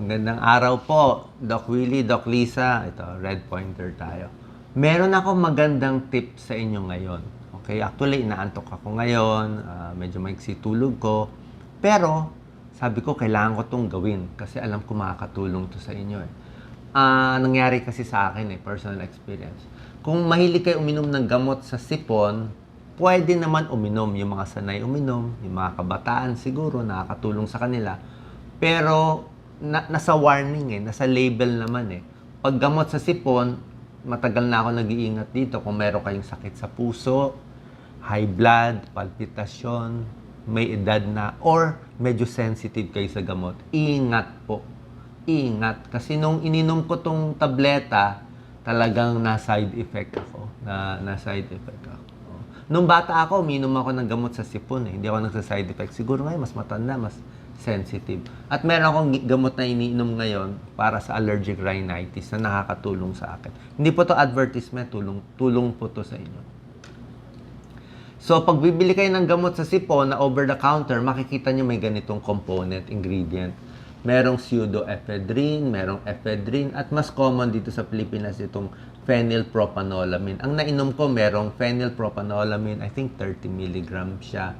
Magandang araw po, Doc Willie, Doc Lisa. Ito, red pointer tayo. Meron ako magandang tip sa inyo ngayon. Okay, actually, inaantok ako ngayon. ah, medyo maiksi tulog ko. Pero, sabi ko, kailangan ko itong gawin. Kasi alam ko makakatulong to sa inyo eh. Ah, nangyari kasi sa akin eh, personal experience. Kung mahilig kayo uminom ng gamot sa sipon, pwede naman uminom. Yung mga sanay uminom, yung mga kabataan siguro, nakakatulong sa kanila. Pero, na, nasa warning eh, nasa label naman eh. Pag gamot sa sipon, matagal na ako nag-iingat dito kung meron kayong sakit sa puso, high blood, palpitasyon, may edad na, or medyo sensitive kayo sa gamot, ingat po. Ingat. Kasi nung ininom ko tong tableta, talagang na side effect ako. Na, na side effect ako. Nung bata ako, uminom ako ng gamot sa sipon eh. Hindi ako nagsa-side effect. Siguro ngayon, mas matanda, mas sensitive. At meron akong gamot na iniinom ngayon para sa allergic rhinitis na nakakatulong sa akin. Hindi po to advertisement, tulong, tulong po to sa inyo. So, pag bibili kayo ng gamot sa sipon na over-the-counter, makikita nyo may ganitong component, ingredient. Merong pseudoephedrine, merong ephedrine, at mas common dito sa Pilipinas itong phenylpropanolamine. Ang nainom ko, merong phenylpropanolamine, I think 30 mg siya.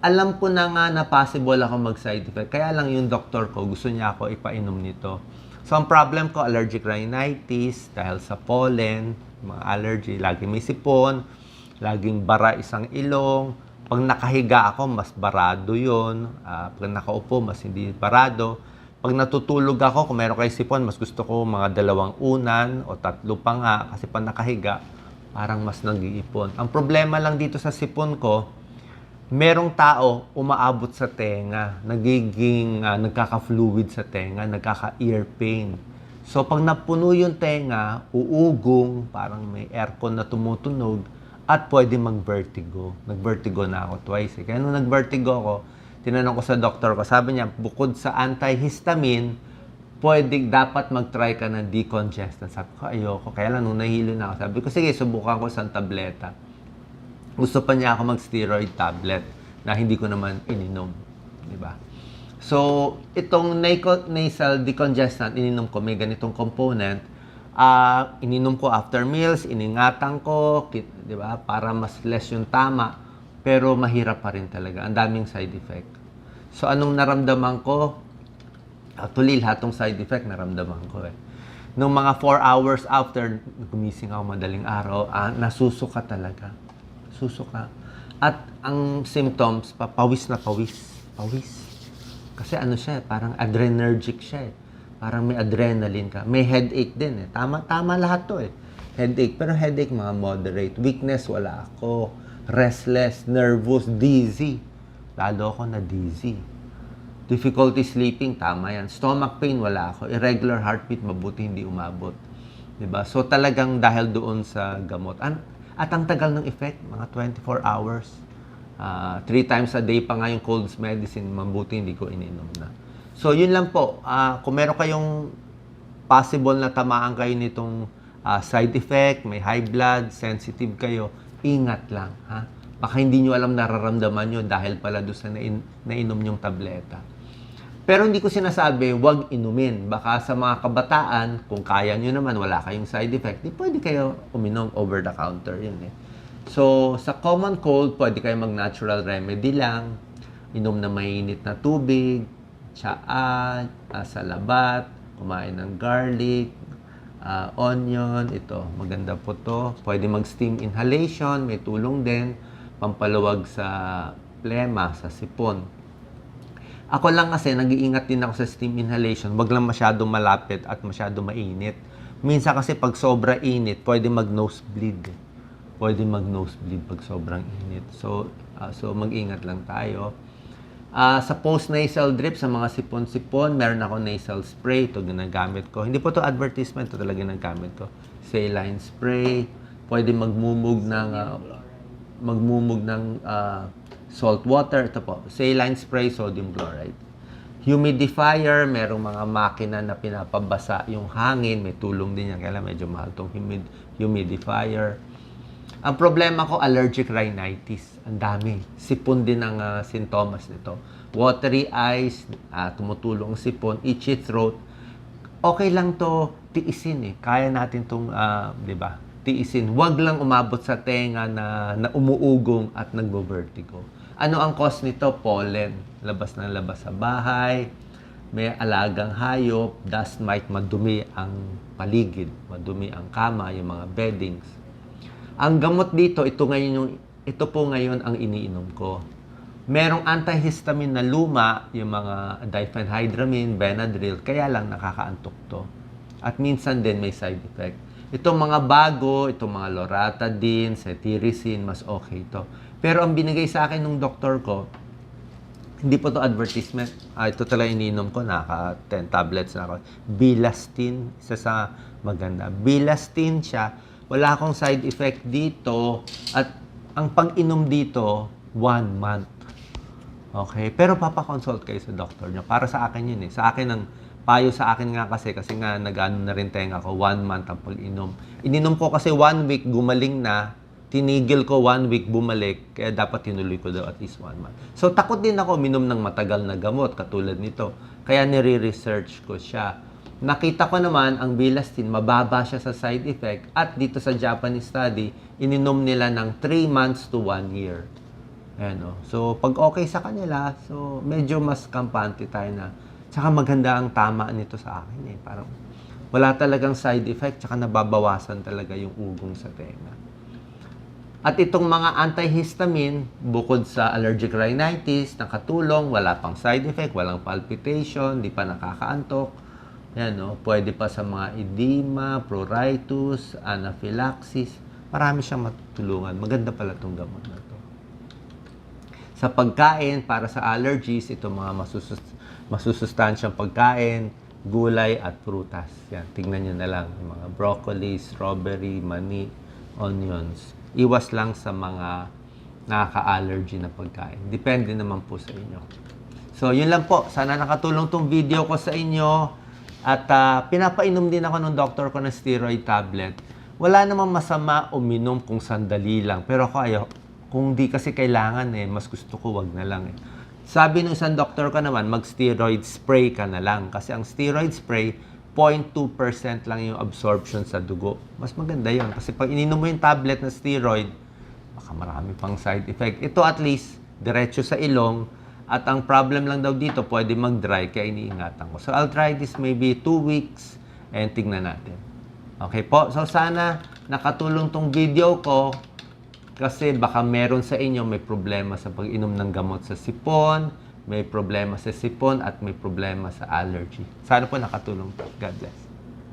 Alam ko na nga na possible ako mag-side effect. Kaya lang yung doktor ko, gusto niya ako ipainom nito. So, ang problem ko, allergic rhinitis, dahil sa pollen, mga allergy, lagi may sipon, laging bara isang ilong. Pag nakahiga ako, mas barado yon. Ah, pag nakaupo, mas hindi barado. Pag natutulog ako, kung meron kayo sipon, mas gusto ko mga dalawang unan o tatlo pa nga. Kasi pag nakahiga, parang mas nag-iipon. Ang problema lang dito sa sipon ko, merong tao umaabot sa tenga, nagiging ah, nagkaka-fluid sa tenga, nagkaka-ear pain. So pag napuno yung tenga, uugong, parang may aircon na tumutunog, at pwede mag-vertigo. Nag-vertigo na ako twice. Eh. Kaya nung nag-vertigo ako, tinanong ko sa doktor ko, sabi niya, bukod sa antihistamine, pwede, dapat mag-try ka ng decongestant. Sabi ko, ayoko. Kaya lang, nung nahilo na ako, sabi ko, sige, subukan ko isang tableta gusto pa niya ako mag-steroid tablet na hindi ko naman ininom. Di ba? So, itong nasal decongestant, ininom ko, may ganitong component. Ah, ininom ko after meals, iningatan ko, di ba? Para mas less yung tama. Pero mahirap pa rin talaga. Ang daming side effect. So, anong naramdaman ko? Actually, lahat ng side effect naramdaman ko eh. Nung mga 4 hours after, gumising ako madaling araw, ah, nasusuka talaga. Susuka. At ang symptoms, pa, pawis na pawis. Pawis. Kasi ano siya, eh, parang adrenergic siya eh. Parang may adrenaline ka. May headache din eh. Tama, tama lahat to eh. Headache. Pero headache mga moderate. Weakness, wala ako. Restless, nervous, dizzy. Lalo ako na dizzy. Difficulty sleeping, tama yan. Stomach pain, wala ako. Irregular heartbeat, mabuti hindi umabot. 'Di ba? So talagang dahil doon sa gamot. An at ang tagal ng effect, mga 24 hours. Ah, three times a day pa nga yung cold medicine, mabuti hindi ko ininom na. So yun lang po. Ah, kung meron kayong possible na tamaan kayo nitong ah, side effect, may high blood, sensitive kayo, ingat lang. Ha? Baka hindi nyo alam nararamdaman nyo dahil pala doon sa nain, nainom yung tableta. Pero hindi ko sinasabi, wag inumin. Baka sa mga kabataan, kung kaya nyo naman, wala kayong side effect, di pwede kayo uminom over the counter. Yun eh. So, sa common cold, pwede kayo mag-natural remedy lang. Inom na mainit na tubig, tsaa, ah, salabat, kumain ng garlic, ah, onion, ito, maganda po to. Pwede mag-steam inhalation, may tulong din, pampaluwag sa plema, sa sipon. Ako lang kasi, nag-iingat din ako sa steam inhalation. Wag lang masyado malapit at masyado mainit. Minsan kasi pag sobra init, pwede mag-nosebleed. Pwede mag-nosebleed pag sobrang init. So, ah, so mag-ingat lang tayo. Ah, sa post-nasal drip, sa mga sipon-sipon, meron ako nasal spray. Ito ginagamit ko. Hindi po to advertisement. Ito talaga ginagamit ko. Saline spray. Pwede magmumug ng... ah, magmumug ng ah, salt water. Ito po, saline spray, sodium chloride. Humidifier, merong mga makina na pinapabasa yung hangin. May tulong din yan. Kaya medyo mahal itong humid, humidifier. Ang problema ko, allergic rhinitis. Ang dami. Sipon din ang ah, sintomas nito. watery eyes, ah, tumutulong sipon, itchy throat, okay lang to tiisin eh. Kaya natin tong, ah, di ba, tiisin. Huwag lang umabot sa tenga na, na umuugong at nagbo-vertigo. Ano ang cause nito? Pollen. Labas ng labas sa bahay, may alagang hayop, dust mite, madumi ang paligid, madumi ang kama, yung mga beddings. Ang gamot dito, ito ngayon yung ito po ngayon ang iniinom ko. Merong antihistamine na luma, yung mga diphenhydramine, Benadryl, kaya lang nakakaantok to. At minsan din may side effect. Itong mga bago, itong mga loratadine, cetirizine, mas okay to. Pero ang binigay sa akin ng doktor ko, hindi po to advertisement. Ah, ito talaga ininom ko, naka 10 tablets na ako. Bilastin, isa sa maganda. Bilastin siya. Wala akong side effect dito. At ang pang-inom dito, one month. Okay? Pero papakonsult kayo sa doktor nyo. Para sa akin yun eh. Sa akin ang payo sa akin nga kasi, kasi nga nag-ano na rin tenga ko, one month ang pag-inom. Ininom ko kasi one week, gumaling na, tinigil ko one week bumalik, kaya dapat tinuloy ko daw at least one month. So takot din ako minom ng matagal na gamot katulad nito. Kaya nire-research ko siya. Nakita ko naman ang Bilastin, mababa siya sa side effect at dito sa Japanese study, ininom nila ng 3 months to 1 year. Ayan, oh. So, pag okay sa kanila, so medyo mas kampante tayo na. Tsaka maganda ang tama nito sa akin eh. Parang wala talagang side effect, tsaka nababawasan talaga yung ugong sa tenga. At itong mga antihistamine, bukod sa allergic rhinitis, nakatulong, wala pang side effect, walang palpitation, di pa nakakaantok. Yan, no? Pwede pa sa mga edema, pruritus, anaphylaxis. Marami siyang matutulungan. Maganda pala itong gamot na to. Sa pagkain, para sa allergies, itong mga masusus masusustansyang pagkain, gulay at prutas. Yan, tingnan nyo na lang. Yung mga broccoli, strawberry, mani, onions. Iwas lang sa mga nakaka-allergy na pagkain. Depende naman po sa inyo. So, yun lang po. Sana nakatulong tong video ko sa inyo. At ah, pinapainom din ako ng doktor ko ng steroid tablet. Wala namang masama uminom kung sandali lang. Pero ako ayaw, kung di kasi kailangan eh, mas gusto ko wag na lang eh. Sabi ng isang doktor ko naman, mag-steroid spray ka na lang. Kasi ang steroid spray, 0.2% lang yung absorption sa dugo. Mas maganda yon Kasi pag ininom mo yung tablet na steroid, baka marami pang side effect. Ito at least, diretso sa ilong. At ang problem lang daw dito, pwede mag-dry, kaya iniingatan ko. So, I'll try this maybe 2 weeks and tingnan natin. Okay po? So, sana nakatulong tong video ko kasi baka meron sa inyo may problema sa pag-inom ng gamot sa sipon, may problema sa sipon at may problema sa allergy. Sana po nakatulong. God bless.